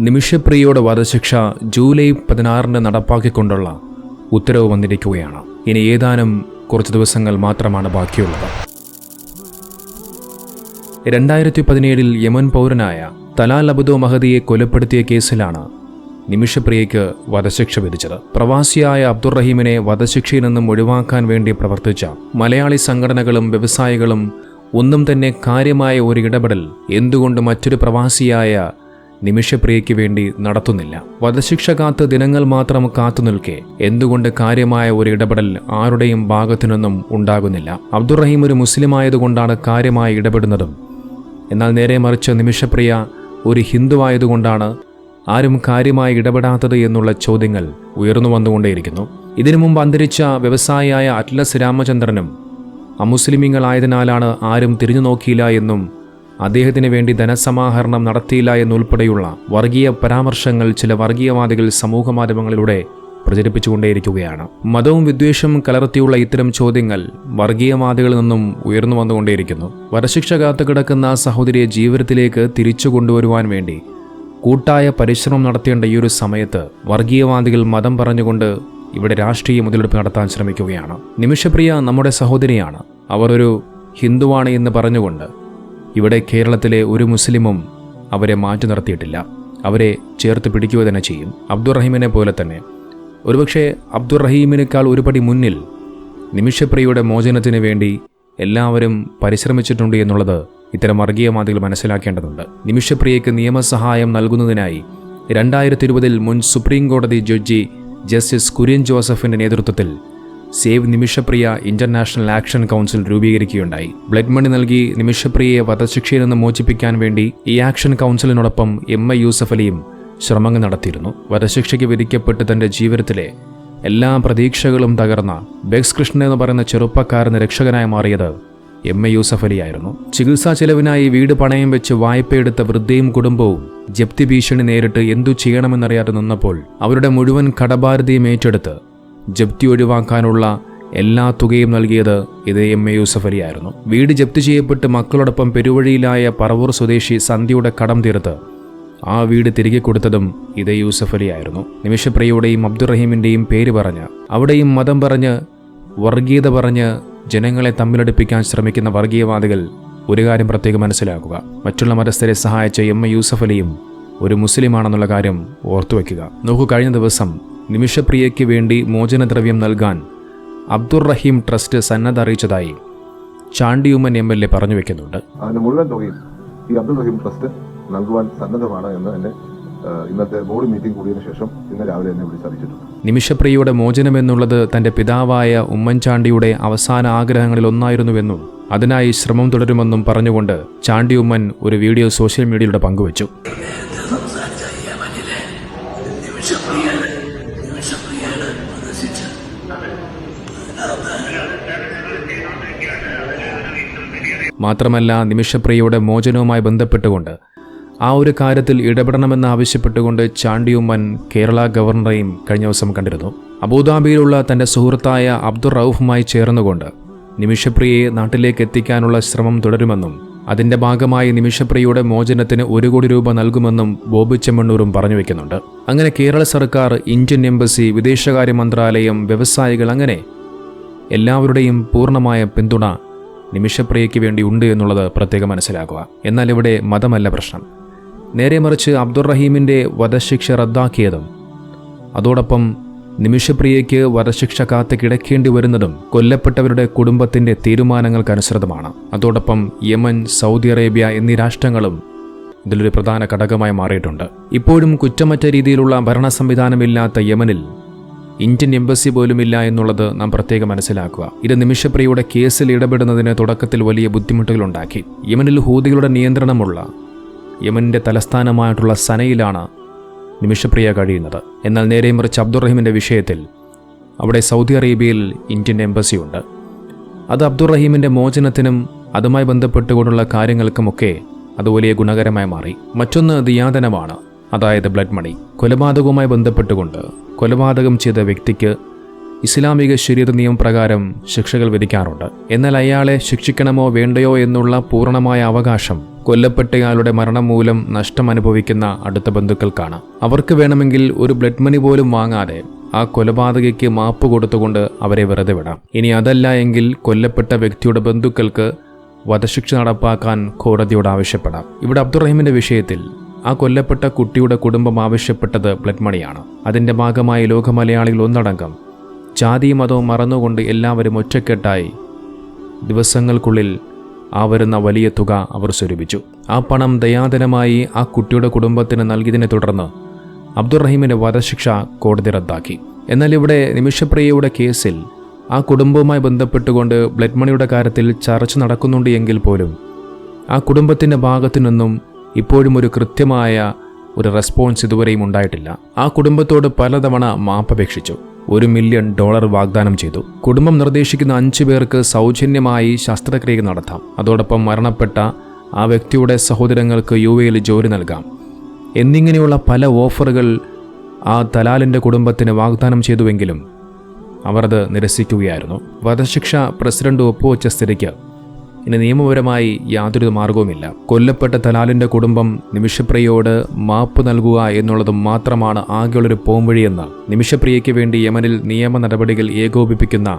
നിമിഷപ്രിയയുടെ വധശിക്ഷ ജൂലൈ പതിനാറിന് നടപ്പാക്കിക്കൊണ്ടുള്ള ഉത്തരവ് വന്നിരിക്കുകയാണ്. ഇനി ഏതാനും കുറച്ച് ദിവസങ്ങൾ മാത്രമാണ് ബാക്കിയുള്ളത്. രണ്ടായിരത്തി പതിനേഴിൽ യമൻ പൗരനായ തലാൽ അബുദോ മഹദിയെ കൊലപ്പെടുത്തിയ കേസിലാണ് നിമിഷപ്രിയയ്ക്ക് വധശിക്ഷ വിധിച്ചത്. പ്രവാസിയായ അബ്ദുറഹീമിനെ വധശിക്ഷയിൽ നിന്നും ഒഴിവാക്കാൻ വേണ്ടി പ്രവർത്തിച്ച മലയാളി സംഘടനകളും വ്യവസായികളും ഒന്നും തന്നെ കാര്യമായ ഒരു ഇടപെടൽ എന്തുകൊണ്ട് മറ്റൊരു പ്രവാസിയായ നിമിഷപ്രിയയ്ക്ക് വേണ്ടി നടത്തുന്നില്ല. വധശിക്ഷ കാത്ത് ദിനങ്ങൾ മാത്രം കാത്തു നിൽക്കെ എന്തുകൊണ്ട് കാര്യമായ ഒരു ഇടപെടൽ ആരുടെയും ഭാഗത്തുനിന്നും ഉണ്ടാകുന്നില്ല. അബ്ദുറഹീം ഒരു മുസ്ലിം ആയതുകൊണ്ടാണ് കാര്യമായി ഇടപെടുന്നതും. എന്നാൽ നേരെ മറിച്ച് നിമിഷപ്രിയ ഒരു ഹിന്ദു ആയതുകൊണ്ടാണ് ആരും കാര്യമായി ഇടപെടാത്തത് എന്നുള്ള ചോദ്യങ്ങൾ ഉയർന്നു വന്നുകൊണ്ടേയിരിക്കുന്നു. ഇതിനു മുമ്പ് അന്തരിച്ച വ്യവസായിയായ അറ്റ്ലസ് രാമചന്ദ്രനും അമുസ്ലിമീങ്ങളായതിനാലാണ് ആരും തിരിഞ്ഞു നോക്കിയില്ല എന്നും അദ്ദേഹത്തിന് വേണ്ടി ധനസമാഹരണം നടത്തിയില്ല എന്നുൾപ്പെടെയുള്ള വർഗീയ പരാമർശങ്ങൾ ചില വർഗീയവാദികൾ സമൂഹമാധ്യമങ്ങളിലൂടെ പ്രചരിപ്പിച്ചുകൊണ്ടേയിരിക്കുകയാണ്. മതവും വിദ്വേഷവും കലർത്തിയുള്ള ഇത്തരം ചോദ്യങ്ങൾ വർഗീയവാദികളിൽ നിന്നും ഉയർന്നു വന്നുകൊണ്ടേയിരിക്കുന്നു. വരശിക്ഷ കാത്തു കിടക്കുന്ന ആ സഹോദരിയെ ജീവിതത്തിലേക്ക് തിരിച്ചു കൊണ്ടുവരുവാൻ വേണ്ടി കൂട്ടായ പരിശ്രമം നടത്തേണ്ട ഈ ഒരു സമയത്ത് വർഗീയവാദികൾ മതം പറഞ്ഞുകൊണ്ട് ഇവിടെ രാഷ്ട്രീയ മുതലെടുപ്പ് നടത്താൻ ശ്രമിക്കുകയാണ്. നിമിഷപ്രിയ നമ്മുടെ സഹോദരിയാണ്. അവർ ഒരു ഹിന്ദുവാണ് എന്ന് പറഞ്ഞുകൊണ്ട് ഇവിടെ കേരളത്തിലെ ഒരു മുസ്ലിമും അവരെ മാറ്റി നിർത്തിയിട്ടില്ല. അവരെ ചേർത്ത് പിടിക്കുക തന്നെ ചെയ്യും. അബ്ദുറഹീമിനെ പോലെ തന്നെ. ഒരുപക്ഷെ അബ്ദുറഹീമിനേക്കാൾ ഒരുപടി മുന്നിൽ നിമിഷപ്രിയയുടെ മോചനത്തിന് വേണ്ടി എല്ലാവരും പരിശ്രമിച്ചിട്ടുണ്ട് എന്നുള്ളത് ഇത്തരം വർഗീയവാദികൾ മനസ്സിലാക്കേണ്ടതുണ്ട്. നിമിഷപ്രിയയ്ക്ക് നിയമസഹായം നൽകുന്നതിനായി രണ്ടായിരത്തി ഇരുപതിൽ മുൻ സുപ്രീം കോടതി ജഡ്ജി ജസ്റ്റിസ് കുര്യൻ ജോസഫിന്റെ നേതൃത്വത്തിൽ save Nimishapriya international action council രൂപീകരിക്കുകയുണ്ടായി. Blood money നൽകി നിമിഷപ്രിയയെ വധശിക്ഷയിൽ നിന്ന് മോചിപ്പിക്കാൻ വേണ്ടി ഈ ആക്ഷൻ കൗൺസിലിനോടൊപ്പം എം എ യൂസഫ് അലിയും ശ്രമങ്ങൾ നടത്തിയിരുന്നു. വധശിക്ഷയ്ക്ക് വിധിക്കപ്പെട്ട് തന്റെ ജീവിതത്തിലെ എല്ലാ പ്രതീക്ഷകളും തകർന്ന ബെക്സ് കൃഷ്ണൻ എന്ന് പറയുന്ന ചെറുപ്പക്കാരന് രക്ഷകനായി മാറിയത് എം എ യൂസഫ് അലിയായിരുന്നു ചികിത്സാ ചെലവിനായി വീട് പണയം വെച്ച് വായ്പയെടുത്ത വൃദ്ധയും കുടുംബവും ജപ്തി ഭീഷണി നേരിട്ട് എന്തു ചെയ്യണമെന്നറിയാതെ നിന്നപ്പോൾ അവരുടെ മുഴുവൻ കടബാധ്യതയും ഏറ്റെടുത്ത് ജപ്തി ഒഴിവാക്കാനുള്ള എല്ലാ തുകയും നൽകിയത് ഇത് എം എ യൂസഫ് അലിയായിരുന്നു. വീട് ജപ്തി ചെയ്യപ്പെട്ട് മക്കളോടൊപ്പം പെരുവഴിയിലായ പറവൂർ സ്വദേശി സന്ധ്യയുടെ കടം തീർത്ത് ആ വീട് തിരികെ കൊടുത്തതും ഇതേ യൂസഫ് അലിയായിരുന്നു. നിമിഷപ്രിയയുടെയും അബ്ദുറഹീമിന്റെയും പേര് പറഞ്ഞ് അവിടെയും മതം പറഞ്ഞ് വർഗീയത പറഞ്ഞ് ജനങ്ങളെ തമ്മിലടുപ്പിക്കാൻ ശ്രമിക്കുന്ന വർഗീയവാദികൾ ഒരു കാര്യം പ്രത്യേകം മനസ്സിലാക്കുക. മറ്റുള്ള മതസ്ഥരെ സഹായിച്ച എം എ യൂസഫ് അലിയും ഒരു മുസ്ലിമാണെന്നുള്ള കാര്യം ഓർത്തുവെക്കുക നോക്കൂ കഴിഞ്ഞ ദിവസം നിമിഷപ്രിയയ്ക്ക് വേണ്ടി മോചനദ്രവ്യം നൽകാൻ അബ്ദുർ റഹീം ട്രസ്റ്റ് സന്നദ്ധ അറിയിച്ചതായി ചാണ്ടിയുമ്മൻ എം എൽ എ പറഞ്ഞു വെക്കുന്നുണ്ട്. അതിന്റെ മുഴുവൻ തുകയും ഈ അബ്ദുൾ റഹീം ട്രസ്റ്റ് നൽകുവാൻ സന്നദ്ധമാണ് എന്ന് എന്നെ ഇന്നത്തെ ബോർഡ് മീറ്റിംഗ് കൂടിയതിനു ശേഷം ഇന്ന് രാവിലെ എന്നെ വിളിച്ചറിയിച്ചിട്ടുണ്ട് നിമിഷപ്രിയയുടെ മോചനം എന്നുള്ളത് തന്റെ പിതാവായ ഉമ്മൻചാണ്ടിയുടെ അവസാന ആഗ്രഹങ്ങളിൽ ഒന്നായിരുന്നുവെന്നും അതിനായി ശ്രമം തുടരുമെന്നും പറഞ്ഞുകൊണ്ട് ചാണ്ടിയുമ്മൻ ഒരു വീഡിയോ സോഷ്യൽ മീഡിയയിലൂടെ പങ്കുവച്ചു. മാത്രമല്ല നിമിഷപ്രിയയുടെ മോചനവുമായി ബന്ധപ്പെട്ടുകൊണ്ട് ആ ഒരു കാര്യത്തിൽ ഇടപെടണമെന്ന് ആവശ്യപ്പെട്ടുകൊണ്ട് ചാണ്ടിയുമ്മൻ കേരള ഗവർണറെയും കഴിഞ്ഞ ദിവസം കണ്ടിരുന്നു. അബുദാബിയിലുള്ള തന്റെ സുഹൃത്തായ അബ്ദുർ റൌഫുമായി ചേർന്നുകൊണ്ട് നിമിഷപ്രിയയെ നാട്ടിലേക്ക് എത്തിക്കാനുള്ള ശ്രമം തുടരുമെന്നും അതിന്റെ ഭാഗമായി നിമിഷപ്രിയയുടെ മോചനത്തിന് ഒരു കോടി രൂപ നൽകുമെന്നും ബോബി ചെമ്മണ്ണൂരും പറഞ്ഞു വെക്കുന്നുണ്ട്. അങ്ങനെ കേരള സർക്കാർ ഇന്ത്യൻ എംബസി വിദേശകാര്യ മന്ത്രാലയം വ്യവസായികൾ അങ്ങനെ എല്ലാവരുടെയും പൂർണമായ പിന്തുണ നിമിഷപ്രിയയ്ക്ക് വേണ്ടി ഉണ്ട് എന്നുള്ളത് പ്രത്യേകം മനസ്സിലാക്കുക. എന്നാൽ ഇവിടെ മതമല്ല പ്രശ്നം. നേരെ മറിച്ച് അബ്ദുറഹീമിന്റെ വധശിക്ഷ റദ്ദാക്കിയതും അതോടൊപ്പം നിമിഷപ്രിയയ്ക്ക് വധശിക്ഷ കാത്ത് കിടക്കേണ്ടി വരുന്നതും കൊല്ലപ്പെട്ടവരുടെ കുടുംബത്തിന്റെ തീരുമാനങ്ങൾക്കനുസൃതമാണ്. അതോടൊപ്പം യമൻ സൗദി അറേബ്യ എന്നീ രാഷ്ട്രങ്ങളും ഇതിലൊരു പ്രധാന ഘടകമായി മാറിയിട്ടുണ്ട്. ഇപ്പോഴും കുറ്റമറ്റ രീതിയിലുള്ള ഭരണ സംവിധാനമില്ലാത്ത യമനിൽ ഇന്ത്യൻ എംബസി പോലും ഇല്ല എന്നുള്ളത് നാം പ്രത്യേകം മനസ്സിലാക്കുക. ഇത് നിമിഷപ്രിയയുടെ കേസിൽ ഇടപെടുന്നതിന് തുടക്കത്തിൽ വലിയ ബുദ്ധിമുട്ടുകളുണ്ടാക്കി. യമനിൽ ഹൂതികളുടെ നിയന്ത്രണമുള്ള യമനിന്റെ തലസ്ഥാനമായിട്ടുള്ള സനയിലാണ് നിമിഷപ്രിയ കഴിയുന്നത്. എന്നാൽ നേരെ മറിച്ച് അബ്ദുറഹീമിന്റെ വിഷയത്തിൽ അവിടെ സൗദി അറേബ്യയിൽ ഇന്ത്യൻ എംബസിയുണ്ട് അത് അബ്ദുറഹീമിന്റെ മോചനത്തിനും അതുമായി ബന്ധപ്പെട്ടുകൊണ്ടുള്ള കാര്യങ്ങൾക്കുമൊക്കെ അത് വലിയ ഗുണകരമായി മാറി. മറ്റൊന്ന് ദിയാദനമാണ്. അതായത് ബ്ലഡ് മണി. കൊലപാതകവുമായി ബന്ധപ്പെട്ടുകൊണ്ട് കൊലപാതകം ചെയ്ത വ്യക്തിക്ക് ഇസ്ലാമിക ശരീര നിയമപ്രകാരം ശിക്ഷകൾ വിധിക്കാറുണ്ട്. എന്നാൽ അയാളെ ശിക്ഷിക്കണമോ വേണ്ടയോ എന്നുള്ള പൂർണമായ അവകാശം കൊല്ലപ്പെട്ടയാളുടെ മരണം മൂലം നഷ്ടം അനുഭവിക്കുന്ന അടുത്ത ബന്ധുക്കൾക്കാണ്. അവർക്ക് വേണമെങ്കിൽ ഒരു ബ്ലഡ് മണി പോലും വാങ്ങാതെ ആ കൊലപാതകയ്ക്ക് മാപ്പ് കൊടുത്തുകൊണ്ട് അവരെ വെറുതെ വിടാം. ഇനി അതല്ല എങ്കിൽ കൊല്ലപ്പെട്ട വ്യക്തിയുടെ ബന്ധുക്കൾക്ക് വധശിക്ഷ നടപ്പാക്കാൻ കോടതിയോട് ആവശ്യപ്പെടാം. ഇവിടെ അബ്ദുറഹിമിന്റെ വിഷയത്തിൽ ആ കൊല്ലപ്പെട്ട കുട്ടിയുടെ കുടുംബം ആവശ്യപ്പെട്ടത് ബ്ലഡ് മണിയാണ് അതിന്റെ ഭാഗമായി ലോകമലയാളികൾ ഒന്നടങ്കം ജാതിയും മതവും മറന്നുകൊണ്ട് എല്ലാവരും ഒറ്റക്കെട്ടായി ദിവസങ്ങൾക്കുള്ളിൽ ആ വരുന്ന വലിയ തുക അവർ സ്വരൂപിച്ചു. ആ പണം ദയാദനമായി ആ കുട്ടിയുടെ കുടുംബത്തിന് നൽകിയതിനെ തുടർന്ന് അബ്ദുറഹീമിന്റെ വധശിക്ഷ കോടതി റദ്ദാക്കി. എന്നാൽ ഇവിടെ നിമിഷപ്രിയയുടെ കേസിൽ ആ കുടുംബവുമായി ബന്ധപ്പെട്ടുകൊണ്ട് ബ്ലഡ് മണിയുടെ കാര്യത്തിൽ ചർച്ച നടക്കുന്നുണ്ട് എങ്കിൽ പോലും ആ കുടുംബത്തിന്റെ ഭാഗത്തു നിന്നും ഇപ്പോഴും ഒരു കൃത്യമായ ഒരു റെസ്പോൺസ് ഇതുവരെയും ഉണ്ടായിട്ടില്ല. ആ കുടുംബത്തോട് പലതവണ മാപ്പപേക്ഷിച്ചു ഒരു മില്യൺ ഡോളർ വാഗ്ദാനം ചെയ്തു. കുടുംബം നിർദ്ദേശിക്കുന്ന അഞ്ചു പേർക്ക് സൗജന്യമായി ശസ്ത്രക്രിയ നടത്താം. അതോടൊപ്പം മരണപ്പെട്ട ആ വ്യക്തിയുടെ സഹോദരങ്ങൾക്ക് യു എയിൽ ജോലി നൽകാം. എന്നിങ്ങനെയുള്ള പല ഓഫറുകൾ ആ തലാലിന്റെ കുടുംബത്തിന് വാഗ്ദാനം ചെയ്തുവെങ്കിലും അവർ അത് നിരസിക്കുകയായിരുന്നു. വധശിക്ഷ പ്രസിഡന്റ് ഒപ്പുവെച്ച സ്ഥിതിക്ക് ഇനി നിയമപരമായി യാതൊരു മാർഗവുമില്ല. കൊല്ലപ്പെട്ട തലാലിന്റെ കുടുംബം നിമിഷപ്രിയയോട് മാപ്പ് നൽകുക എന്നുള്ളത് മാത്രമാണ് ആകെയുള്ളൊരു പോംവഴിയെന്ന് നിമിഷപ്രിയയ്ക്ക് വേണ്ടി യമനിൽ നിയമ നടപടികൾ ഏകോപിപ്പിക്കുന്ന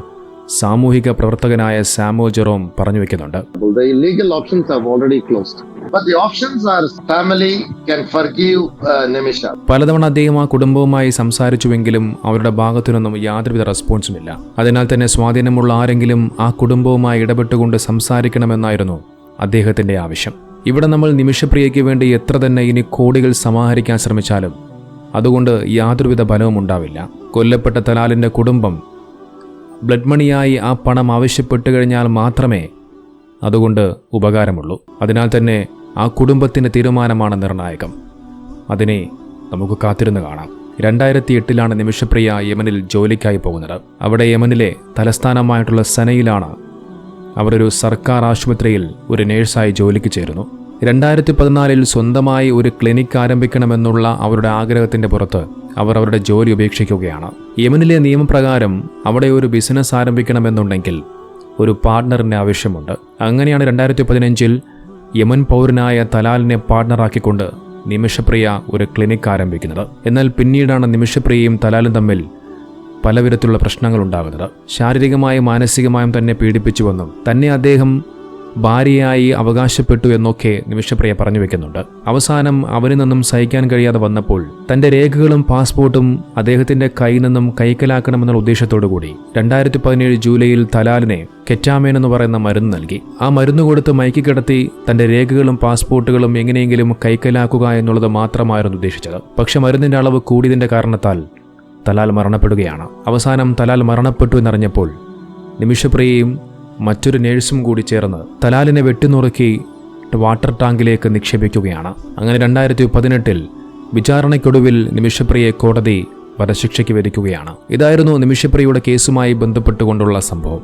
സാമൂഹിക പ്രവർത്തകനായ സാമോ ജെറോം പറഞ്ഞു വെക്കുന്നുണ്ട്. Uh, പലതവണ അദ്ദേഹം ആ കുടുംബവുമായി സംസാരിച്ചുവെങ്കിലും അവരുടെ ഭാഗത്തുനിന്നും യാതൊരുവിധ റെസ്പോൺസും ഇല്ല. അതിനാൽ തന്നെ സ്വാധീനമുള്ള ആരെങ്കിലും ആ കുടുംബവുമായി ഇടപെട്ടുകൊണ്ട് സംസാരിക്കണമെന്നായിരുന്നു അദ്ദേഹത്തിന്റെ ആവശ്യം. ഇവിടെ നമ്മൾ നിമിഷപ്രിയയ്ക്ക് വേണ്ടി എത്ര തന്നെ ഇനി കോടികൾ സമാഹരിക്കാൻ ശ്രമിച്ചാലും അതുകൊണ്ട് യാതൊരുവിധ ഫലവും ഉണ്ടാവില്ല. കൊല്ലപ്പെട്ട തലാലിന്റെ കുടുംബം ബ്ലഡ് മണിയായി ആ പണം ആവശ്യപ്പെട്ടു കഴിഞ്ഞാൽ മാത്രമേ അതുകൊണ്ട് ഉപകാരമുള്ളൂ. അതിനാൽ തന്നെ ആ കുടുംബത്തിന്റെ തീരുമാനമാണ് നിർണായകം. അതിനെ നമുക്ക് കാത്തിരുന്ന് കാണാം. രണ്ടായിരത്തി എട്ടിലാണ് നിമിഷപ്രിയ യമനിൽ ജോലിക്കായി പോകുന്നത്. അവിടെ യമനിലെ തലസ്ഥാനമായിട്ടുള്ള സനയിലാണ് അവരൊരു സർക്കാർ ആശുപത്രിയിൽ ഒരു നേഴ്സായി ജോലിക്ക് ചേരുന്നു. രണ്ടായിരത്തി പതിനാലിൽ സ്വന്തമായി ഒരു ക്ലിനിക് ആരംഭിക്കണമെന്നുള്ള അവരുടെ ആഗ്രഹത്തിന്റെ പുറത്ത് അവർ അവരുടെ ജോലി ഉപേക്ഷിക്കുകയാണ്. യമനിലെ നിയമപ്രകാരം അവിടെ ഒരു ബിസിനസ് ആരംഭിക്കണമെന്നുണ്ടെങ്കിൽ ഒരു പാർട്ട്ണറിന് ആവശ്യമുണ്ട്. അങ്ങനെയാണ് രണ്ടായിരത്തി പതിനഞ്ചിൽ യമൻ പൗരനായ തലാലിനെ പാർട്ട്ണറാക്കിക്കൊണ്ട് നിമിഷപ്രിയ ഒരു ക്ലിനിക്ക് ആരംഭിക്കുന്നത്. എന്നാൽ പിന്നീടാണ് നിമിഷപ്രിയയും തലാലും തമ്മിൽ പലവിധത്തിലുള്ള പ്രശ്നങ്ങൾ ഉണ്ടാകുന്നത് ശാരീരികമായും മാനസികമായും തന്നെ പീഡിപ്പിച്ചുവെന്നും തന്നെ അദ്ദേഹം ഭാര്യയായി അവകാശപ്പെട്ടു എന്നൊക്കെ നിമിഷപ്രിയ പറഞ്ഞു വെക്കുന്നുണ്ട്. അവസാനം അവനിൽ നിന്നും സഹിക്കാൻ കഴിയാതെ വന്നപ്പോൾ തന്റെ രേഖകളും പാസ്പോർട്ടും അദ്ദേഹത്തിന്റെ കയ്യിൽ നിന്നും കൈക്കലാക്കണമെന്നുള്ള ഉദ്ദേശത്തോടു കൂടി രണ്ടായിരത്തി പതിനേഴ് ജൂലൈയിൽ തലാലിനെ കെറ്റാമേൻ എന്ന് പറയുന്ന മരുന്ന് നൽകി. ആ മരുന്ന് കൊടുത്ത് മയക്കി കിടത്തി തന്റെ രേഖകളും പാസ്പോർട്ടുകളും എങ്ങനെയെങ്കിലും കൈക്കലാക്കുക എന്നുള്ളത് മാത്രമായിരുന്നു ഉദ്ദേശിച്ചത്. പക്ഷെ മരുന്നിന്റെ അളവ് കൂടിയതിന്റെ കാരണത്താൽ തലാൽ മരണപ്പെടുകയാണ്. അവസാനം തലാൽ മരണപ്പെട്ടു എന്നറിഞ്ഞപ്പോൾ നിമിഷപ്രിയയും മറ്റൊരു നേഴ്സും കൂടി ചേർന്ന് തലാലിനെ വെട്ടിനുറുക്കി വാട്ടർ ടാങ്കിലേക്ക് നിക്ഷേപിക്കുകയാണ്. അങ്ങനെ രണ്ടായിരത്തി പതിനെട്ടിൽ വിചാരണയ്ക്കൊടുവിൽ നിമിഷപ്രിയെ കോടതി വധശിക്ഷയ്ക്ക് വിധിക്കുകയാണ്. ഇതായിരുന്നു നിമിഷപ്രിയയുടെ കേസുമായി ബന്ധപ്പെട്ടുകൊണ്ടുള്ള സംഭവം.